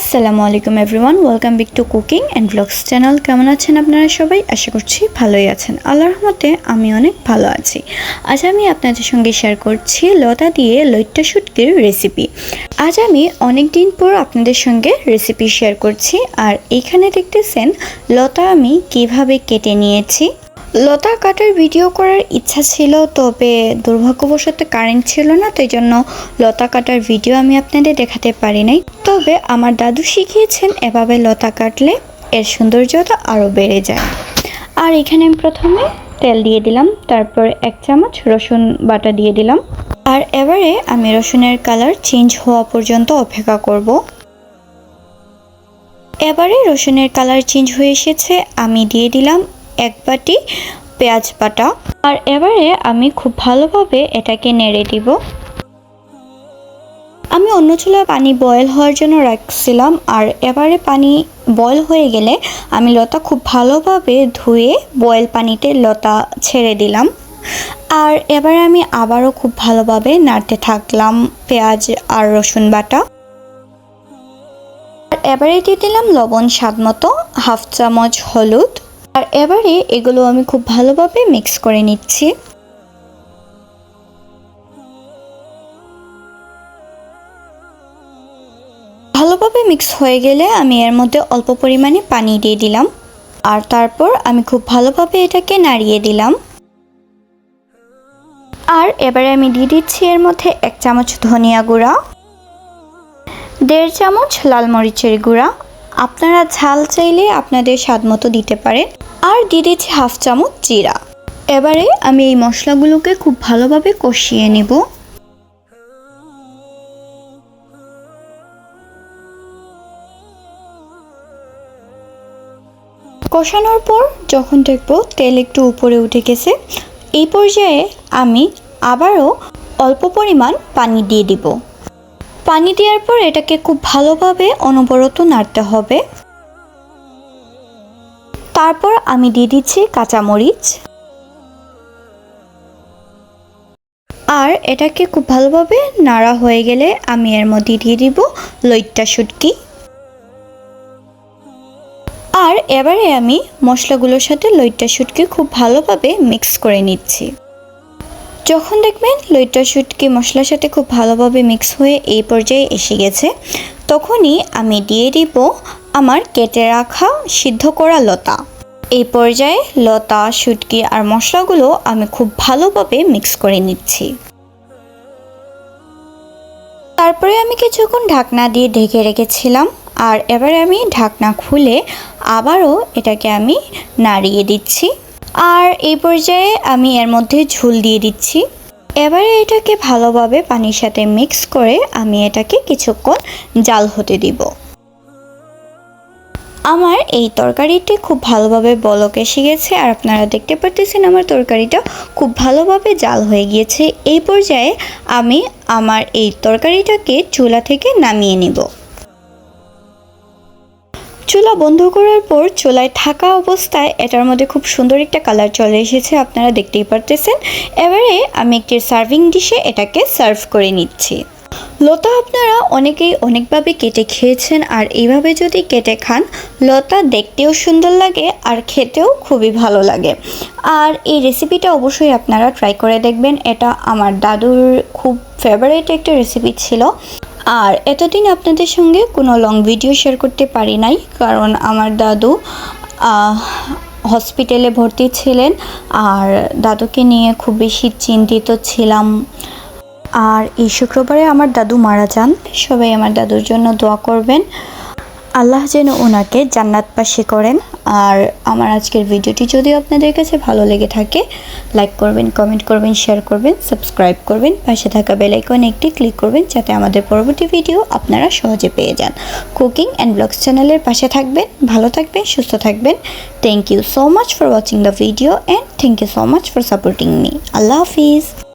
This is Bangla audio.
আসসালামু আলাইকুম everyone welcome back to cooking and blogs channel কেমন আছেন আপনারা সবাই? আশা করছি ভালোই আছেন। আল্লাহর রহমতে আমি অনেক ভালো আছি। আজ আমি আপনাদের সঙ্গে শেয়ার করছি লতা দিয়ে লইট্টা শুটকির রেসিপি আজ আমি অনেক দিন পর আপনাদের সঙ্গে রেসিপি শেয়ার করছি। আর এখানে দেখতেছেন লতা আমি কীভাবে কেটে নিয়েছি। লতা কাটার ভিডিও করার ইচ্ছা ছিল, তবে দুর্ভাগ্যবশত কারেন্ট ছিল না, তাই জন্য লতা কাটার ভিডিও আমি আপনাদের দেখাতে পারি নাই। তবে আমার দাদু শিখিয়েছেন এভাবে লতা কাটলে এর সৌন্দর্যতা আরও বেড়ে যায়। আর এখানে আমি প্রথমে তেল দিয়ে দিলাম, তারপর এক চামচ রসুন বাটা দিয়ে দিলাম। আর এবারে আমি রসুনের কালার চেঞ্জ হওয়া পর্যন্ত অপেক্ষা করব। এবারে রসুনের কালার চেঞ্জ হয়ে এসেছে, আমি দিয়ে দিলাম এক বাটি পেঁয়াজ বাটা। আর এবারে আমি খুব ভালোভাবে এটাকে নেড়ে দিব। আমি অন্য চুলা পানি বয়েল হওয়ার জন্য রাখছিলাম। আর এবারে পানি বয়েল হয়ে গেলে আমি লতা খুব ভালোভাবে ধুয়ে বয়েল পানিতে লতা ছেড়ে দিলাম। আর এবারে আমি আবারও খুব ভালোভাবে নাড়তে থাকলাম পেঁয়াজ আর রসুন বাটা। আর এবারে দিয়ে দিলাম লবণ স্বাদ মতো হাফ চামচ হলুদ। আর এবারে এগুলো আমি খুব ভালোভাবে মিক্স করে নিচ্ছি। ভালোভাবে মিক্স হয়ে গেলে আমি এর মধ্যে অল্প পরিমাণে পানি দিয়ে দিলাম। আর তারপর আমি খুব ভালোভাবে এটাকে নাড়িয়ে দিলাম। আর এবারে আমি দিয়ে দিচ্ছি এর মধ্যে এক চামচ ধনিয়া গুঁড়া, দেড় চামচ লাল মরিচের গুঁড়া। আপনারা ঝাল চাইলে আপনাদের স্বাদ মতো দিতে পারেন। আর দিয়ে দিচ্ছি হাফ চামচ জিরা। এবারে আমি এই মশলাগুলোকে খুব ভালোভাবে কষিয়ে নেব। কষানোর পর যখন দেখব তেল একটু উপরে উঠে গেছে, এই পর্যায়ে আমি আবারও অল্প পরিমাণ পানি দিয়ে দিব। পানি দেওয়ার পর এটাকে খুব ভালোভাবে অনবরত নাড়তে হবে। তারপর আমি দিয়ে দিচ্ছি কাঁচামরিচ। আর এটাকে খুব ভালোভাবে নাড়া হয়ে গেলে আমি এর মধ্যে দিয়ে দিব লইট্টা শুটকি। আর এবারে আমি মশলাগুলোর সাথে লইট্টা শুটকি খুব ভালোভাবে মিক্স করে নিচ্ছি। যখন দেখবেন লইট্টা শুটকি মশলার সাথে খুব ভালোভাবে মিক্স হয়ে এই পর্যায়ে এসে গেছে, তখনই আমি দিয়ে দিব আমার কেটে রাখা সিদ্ধ করা লতা। এই পর্যায়ে লতা, শুটকি আর মশলাগুলো আমি খুব ভালোভাবে মিক্স করে নিচ্ছি। তারপরে আমি কিছুক্ষণ ঢাকনা দিয়ে ঢেকে রেখেছিলাম আর এবারে আমি ঢাকনা খুলে আবারও এটাকে আমি নাড়িয়ে দিচ্ছি। আর এই পর্যায়ে আমি এর মধ্যে ঝুল দিয়ে দিচ্ছি। এবারে এটাকে ভালোভাবে পানির সাথে মিক্স করে আমি এটাকে কিছুক্ষণ জাল হতে দিব। আমার এই তরকারিটি খুব ভালোভাবে বলক এসে গেছে, আর আপনারা দেখতে পারতেছেন আমার তরকারিটা খুব ভালোভাবে জাল হয়ে গিয়েছে। এই পর্যায়ে আমি আমার এই তরকারিটাকে চুলা থেকে নামিয়ে নিব। চুলা বন্ধ করার পর চুলায় থাকা অবস্থায় এটার মধ্যে খুব সুন্দর একটা কালার চলে এসেছে, আপনারা দেখতেই পারতেছেন। এবারে আমি একটি সার্ভিং ডিশে এটাকে সার্ভ করে নিচ্ছি। লতা আপনারা অনেকেই অনেকভাবে কেটে খেয়েছেন আর এইভাবে যদি কেটে খান, লতা দেখতেও সুন্দর লাগে আর খেতেও খুবই ভালো লাগে। আর এই রেসিপিটা অবশ্যই আপনারা ট্রাই করে দেখবেন। এটা আমার দাদুর খুব ফেভারিট একটা রেসিপি ছিল। আর এতদিন আপনাদের সঙ্গে কোনো লং ভিডিও শেয়ার করতে পারি নাই, কারণ আমার দাদু হসপিটালে ভর্তি ছিলেন। আর দাদুকে নিয়ে খুব বেশি চিন্তিত ছিলাম। আর এই শুক্রবারে আমার দাদু মারা যান। সবাই আমার দাদুর জন্য দোয়া করবেন। আল্লাহ যেন ওনাকে জান্নাত পাশে করেন। আর আমার আজকের ভিডিওটি যদি আপনাদের কাছে ভালো লেগে থাকে লাইক করবেন কমেন্ট করবেন শেয়ার করবেন সাবস্ক্রাইব করবেন, পাশে থাকা বেলাইকন একটি ক্লিক করবেন, যাতে আমাদের পরবর্তী ভিডিও আপনারা সহজে পেয়ে যান। কুকিং অ্যান্ড ব্লগস চ্যানেলের পাশে থাকবেন, ভালো থাকবেন, সুস্থ থাকবেন। Thank you so much for watching the video and thank you so much for supporting me Allah Hafiz.